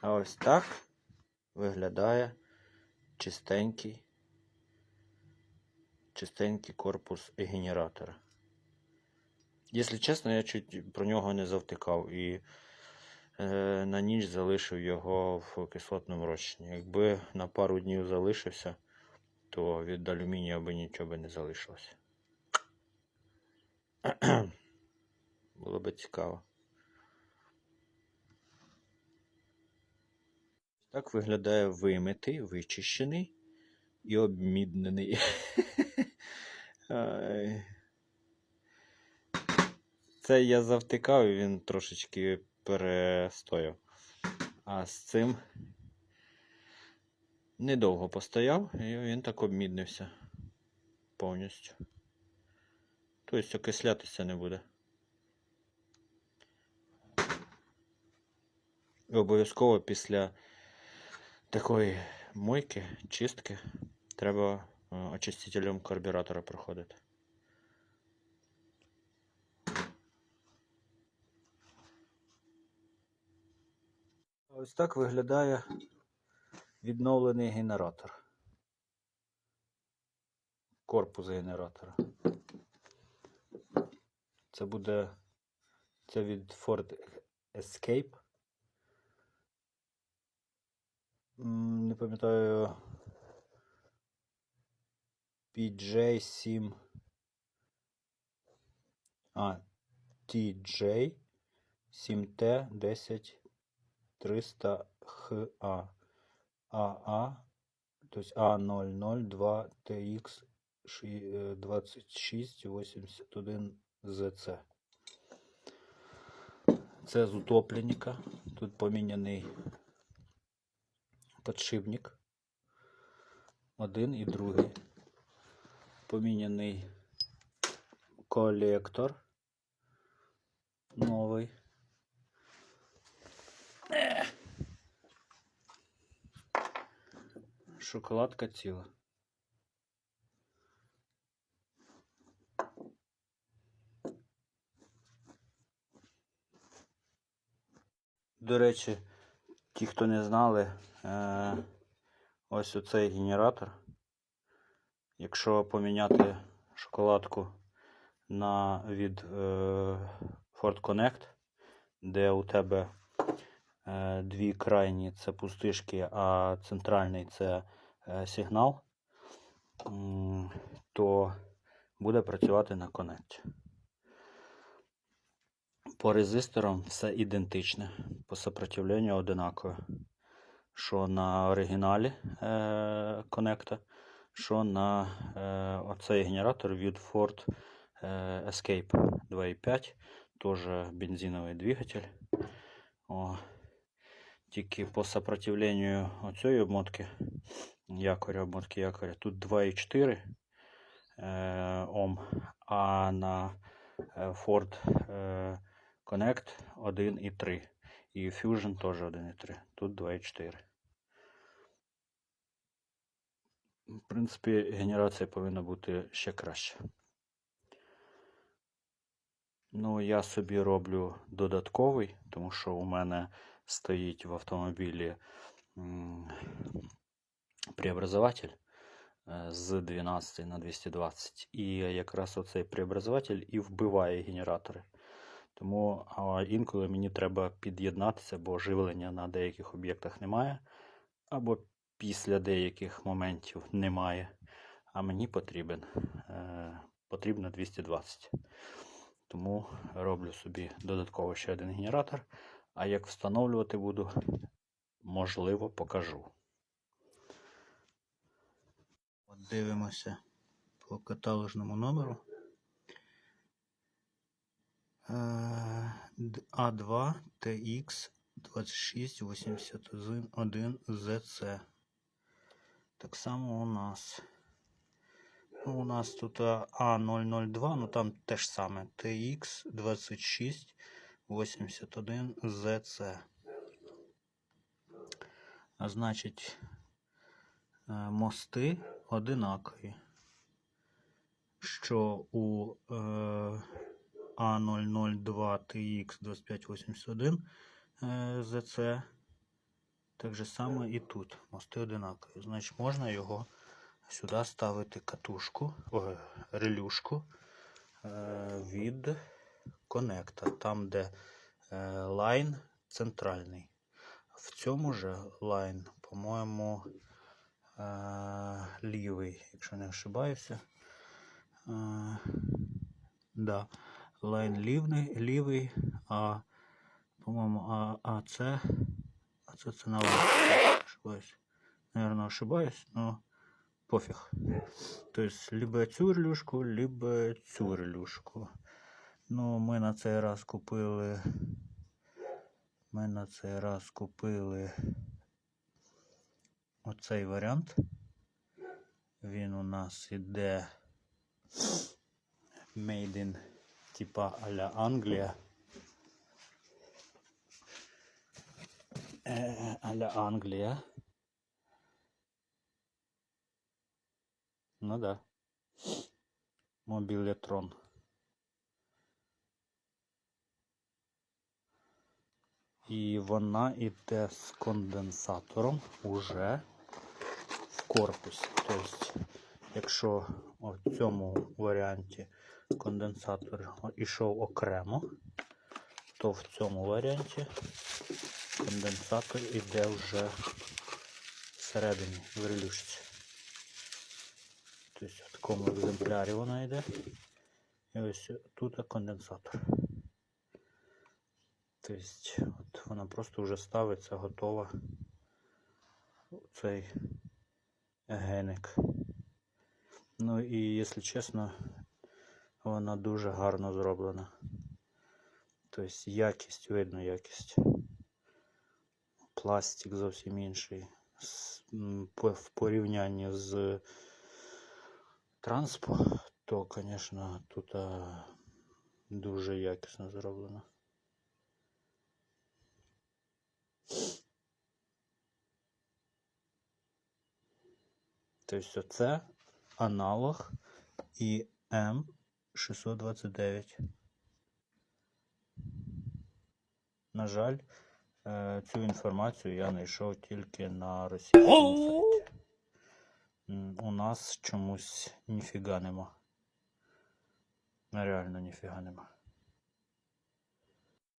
А ось так виглядає чистенький, чистенький корпус генератора. Якщо чесно, я чуть про нього не завтикав і е, на ніч залишив його в кислотному розчині. Якби на пару днів залишився, то від алюмінія би нічого би не залишилося. Було би цікаво. Так виглядає вимитий, вичищений і обміднений. Це я завтикав і він трошечки перестояв. А з цим недовго постояв і він так обміднився повністю. Тобто окислятися не буде. Обов'язково після такої мойки, чистки, треба е, очистителем карбюратора проходити. Ось так виглядає відновлений генератор. Корпус генератора. Це буде це від Ford Escape. Не пам'ятаю. PJ7. А, TJ 7T 10 300 HA. AA, то есть A002 TX 2681 ZC. Це з утопленника. Тут поміняний подшипник. Один і другий. Поміняний колектор. Новий. Шоколадка ціла. До речі, ті, хто не знали, е, ось оцей генератор. Якщо поміняти шоколадку на від е, Ford Connect, де у тебе е, дві крайні це пустишки, а центральний це сигнал, то буде працювати на Connect. По резисторам все ідентичне, по сопротивленню одинакове. Що на оригіналі е, конекта, що на е, оцей генератор від Ford е, Escape 2.5, теж бензиновий двигатель. О, тільки по сопротивленню оцієї обмотки, якоря, обмотки якоря, тут 2.4 е, Ом, а на е, Ford е, Connect 1.3. І Fusion теж 1.3. Тут 2.4. В принципі, генерація повинна бути ще краще. Ну, я собі роблю додатковий, тому що у мене стоїть в автомобілі преобразователь е, з 12 на 220. І якраз оцей преобразователь і вбиває генератори. Тому а, інколи мені треба під'єднатися, бо живлення на деяких об'єктах немає, або після деяких моментів немає. А мені потрібен, е, потрібно 220. Тому роблю собі додатково ще один генератор. А як встановлювати буду, можливо, покажу. От дивимося по каталожному номеру. А2 TX 2681 ZC. Так само у нас. Ну, у нас тут А002, ну там те ж саме TX 2681 ZC. А значить, е, мости одинакові. Що у е, А002 TX 2581 е, ZC Так же само і тут. Мости одинакові. Значить, можна його сюди ставити катушку, ой, релюшку е, від конекта, там, де е, лайн центральний. В цьому же лайн, по-моєму, е, лівий, якщо не ошибаюся. Да. Лайн лівний, лівий, а по-моєму, а, а це, а це це на ошибаюсь. Наверное, ошибаюсь, но пофіг. Тобто, либо цю релюшку, либо цю релюшку. Ну, ми на цей раз купили. Ми на цей раз купили оцей варіант. Він у нас іде made in типа а-ля Англія. Е, а-ля Англія. Ну да. Мобілетрон. І вона йде з конденсатором уже в корпусі. Тобто, якщо в цьому варіанті конденсатор йшов окремо, то в цьому варіанті конденсатор йде вже всередині в релюшці. Тобто в такому екземплярі вона йде. І ось тут конденсатор. Тобто, от вона просто вже ставиться, готова цей геник. Ну і, якщо чесно, вона дуже гарно зроблена. Тобто якість, видно якість. Пластик зовсім інший. В порівнянні з транспо, то, звісно, тут дуже якісно зроблено. Тобто це аналог і М629. На жаль, е, цю інформацію я знайшов тільки на російському сайті. У нас чомусь ніфіга нема. Реально ніфіга нема.